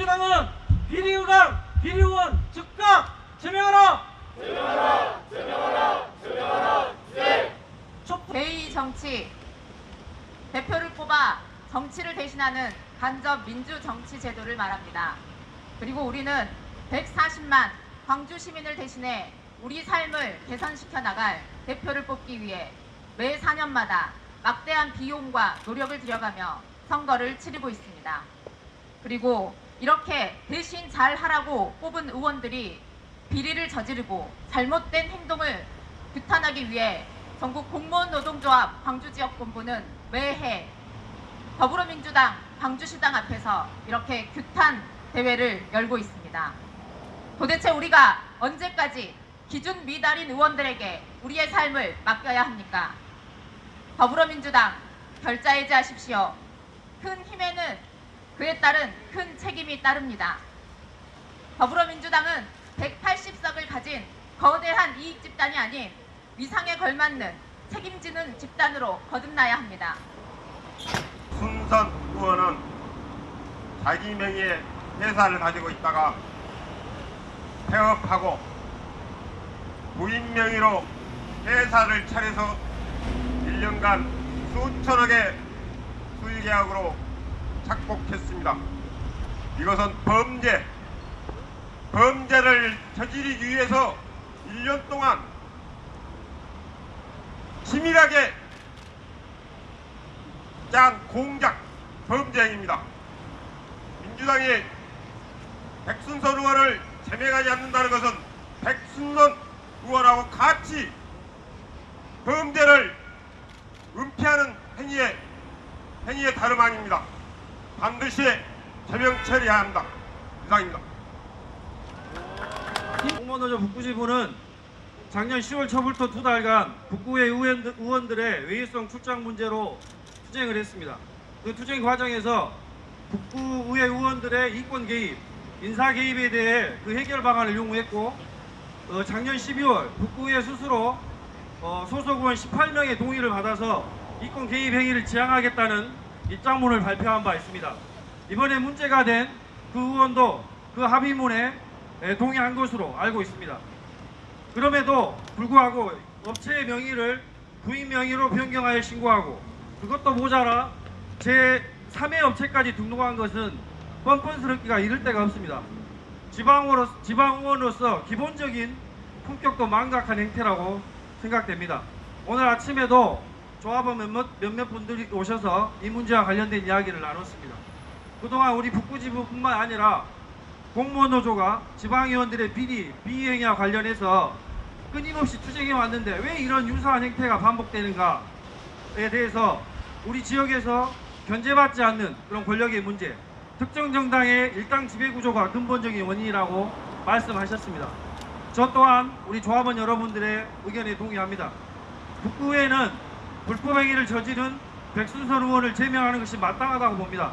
민주당은 비리의감, 비리의원 즉각 제명하라! 제2 정치 대표를 뽑아 정치를 대신하는 간접 민주 정치 제도를 말합니다. 그리고 우리는 140만 광주 시민을 대신해 우리 삶을 개선시켜 나갈 대표를 뽑기 위해 매 4년마다 막대한 비용과 노력을 들여가며 선거를 치르고 있습니다. 그리고 이렇게 대신 잘 하라고 뽑은 의원들이 비리를 저지르고 잘못된 행동을 규탄하기 위해 전국 공무원 노동조합 광주지역본부는 매해 더불어민주당 광주시당 앞에서 이렇게 규탄 대회를 열고 있습니다. 도대체 우리가 언제까지 기준 미달인 의원들에게 우리의 삶을 맡겨야 합니까? 더불어민주당 결자해제하십시오. 큰 힘에는 그에 따른 큰 책임이 따릅니다. 더불어민주당은 180석을 가진 거대한 이익 집단이 아닌 위상에 걸맞는 책임지는 집단으로 거듭나야 합니다. 순선 의원은 자기 명의의 회사를 가지고 있다가 폐업하고 부인 명의로 회사를 차려서 1년간 수천억의 수의계약으로 착복했습니다. 이것은 범죄, 범죄를 저지르기 위해서 1년 동안 치밀하게 짠 공작 범죄입니다. 민주당이 백순선 의원을 제명하지 않는다는 것은 백순선 의원하고 같이 범죄를 은폐하는 행위에 행위의 다름 아닙니다. 반드시 제명 처리해야 합니다. 이상입니다. 공무원노조 북구지부는 작년 10월 초부터 두 달간 북구의 의원- 의원들의 외유성 출장 문제로 투쟁을 했습니다. 그 투쟁 과정에서 북구의 의원들의 이권 개입, 인사 개입에 대해 그 해결 방안을 요구했고 어, 작년 12월 북구의 스스로 어, 소속 의원 18명의 동의를 받아서 이권 개입 행위를 지향하겠다는 입장문을 발표한 바 있습니다. 이번에 문제가 된 그 의원도 그 합의문에 에, 동의한 것으로 알고 있습니다. 그럼에도 불구하고 업체의 명의를 부인 명의로 변경하여 신고하고 그것도 모자라 제 3회 업체까지 등록한 것은 뻔뻔스럽기가 이를 데가 없습니다. 지방으로, 지방의원으로서 기본적인 품격도 망각한 행태라고 생각됩니다. 오늘 아침에도 조합원 몇몇, 몇몇 분들이 오셔서 이 문제와 관련된 이야기를 나눴습니다. 그동안 우리 북구지부뿐만 아니라 공무원 노조가 지방의원들의 비리, 비행위와 관련해서 끊임없이 투쟁해 왔는데 왜 이런 유사한 행태가 반복되는가에 대해서 우리 지역에서 견제받지 않는 그런 권력의 문제, 특정 정당의 일당 지배 구조가 근본적인 원인이라고 말씀하셨습니다. 저 또한 우리 조합원 여러분들의 의견에 동의합니다. 북구에는 불법 행위를 저지른 백순선 의원을 제명하는 것이 마땅하다고 봅니다.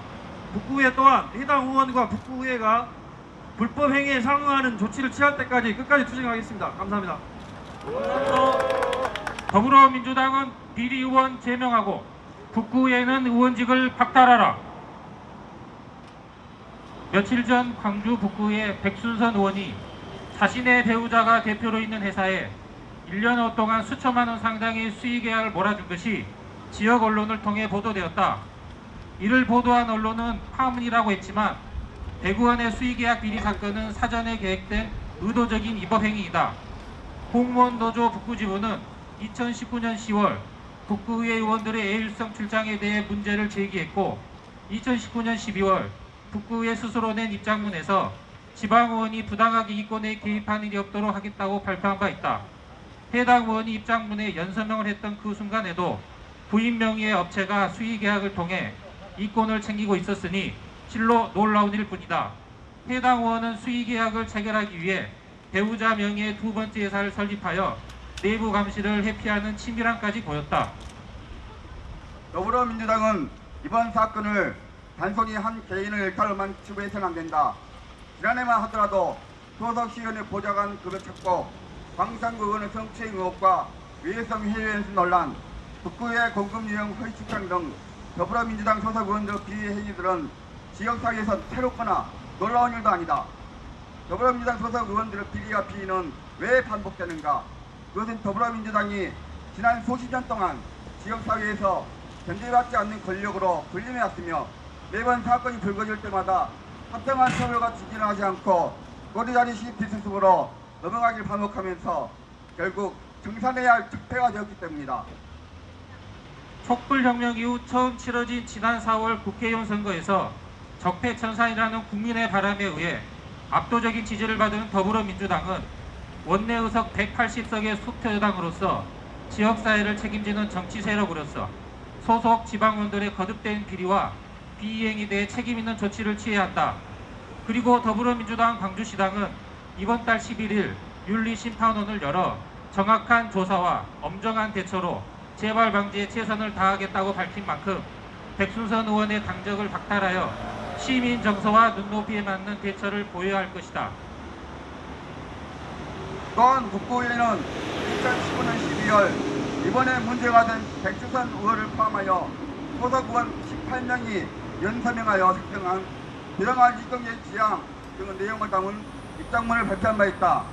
북구에 또한 해당 의원과 북구의회가 불법 행위에 상응하는 조치를 취할 때까지 끝까지 투쟁하겠습니다. 감사합니다. 더불어민주당은 비리 의원 제명하고 북구에는 의원직을 박탈하라. 며칠 전 광주 북구의 백순선 의원이 자신의 배우자가 대표로 있는 회사에 1년 동안 수천만 원 상당의 수의 계약을 몰아준 것이 지역 언론을 통해 보도되었다. 이를 보도한 언론은 파문이라고 했지만 대구원의 수의 계약 비리 사건은 사전에 계획된 의도적인 위법 행위이다. 공무원 노조 북구지부는 2019년 10월 북구의회 의원들의 예일성 출장에 대해 문제를 제기했고 2019년 12월 북구의회 스스로 낸 입장문에서 지방의원이 부당하게 이권에 개입한 일이 없도록 하겠다고 발표한 바 있다. 해당 의원이 입장문에 연서명을 했던 그 순간에도 부인 명의의 업체가 수의 계약을 통해 이권을 챙기고 있었으니 실로 놀라운 일 뿐이다. 해당 의원은 수의 계약을 체결하기 위해 배우자 명의의 두 번째 회사를 설립하여 내부 감시를 회피하는 친밀함까지 보였다. 더불어민주당은 이번 사건을 단순히 한 개인의 일탈로만 치부해서는 안 된다. 지난해만 하더라도 소속 시의원의 보좌관 급여 착보, 광산구 의원의 성추행 의혹과 위해성 해외연수 논란, 북구의 공급 유형 허위 측정 등 더불어민주당 소속 의원들 비리 행위들은 지역사회에서 새롭거나 놀라운 일도 아니다. 더불어민주당 소속 의원들의 비리와 비리는 왜 반복되는가? 그것은 더불어민주당이 지난 수십 년 동안 지역사회에서 견제받지 않는 권력으로 군림해왔으며 매번 사건이 불거질 때마다 합당한 처벌과 지지를 하지 않고 꼬리자리식 비스습으로 넘어가길 반복하면서 결국 정산해야 할 적폐가 되었기 때문이다. 촛불혁명 이후 처음 치러진 지난 4월 국회의원 선거에서 적폐 천산이라는 국민의 바람에 의해 압도적인 지지를 받은 더불어민주당은 원내 의석 180석의 수표여당으로서 지역사회를 책임지는 정치 세력으로서 소속 지방원들의 거듭된 비리와 비이행에 대해 책임 있는 조치를 취해야 한다. 그리고 더불어민주당 광주시당은 이번 달 11일 윤리심판원을 열어 정확한 조사와 엄정한 대처로 재발 방지에 최선을 다하겠다고 밝힌 만큼 백순선 의원의 당적을 박탈하여 시민 정서와 눈높이에 맞는 대처를 보여야 할 것이다. 또한 국고위는 2015년 12월 이번에 문제가 된 백주선 의원을 포함하여 소속 의원 18명이 연서명하여 작성한 비정한 이동의 지향 등의 내용을 담은 입장문을 발표한 바 있다.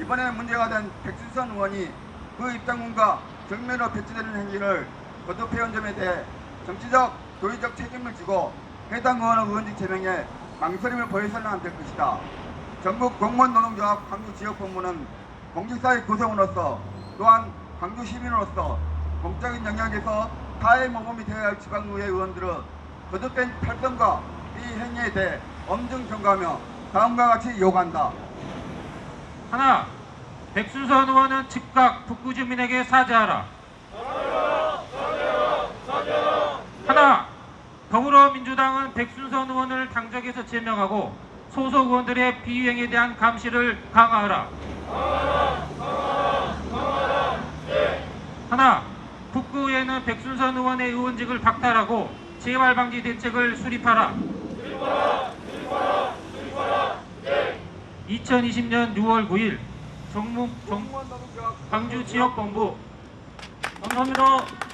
이번에 문제가 된 백주선 의원이 그 입장문과 정면으로 배치되는 행위를 거듭해온 점에 대해 정치적, 도의적 책임을 지고 해당 의원의 의원직 제명에 망설임을 보여서는 안 될 것이다. 전국 공무원 노동조합 광주 지역 본부는 공직사회 구성원으로서 또한 광주 시민으로서 공적인 영역에서 타의 모범이 되어야 할 지방의회 의원들의 거듭된 탈선과 이 행위에 대해 엄정 경고하며 다음과 같이 요구한다. 하나, 백순선 의원은 즉각 북구 주민에게 사죄하라. 하나, 더불어민주당은 백순선 의원을 당적에서 제명하고 소속 의원들의 비위행에 대한 감시를 강화하라. 하나, 북구의회는 백순선 의원의 의원직을 박탈하고 재발 방지 대책을 수립하라. 2020년 6월 9일 정무 정, 광주 지역 본부 감사합니다.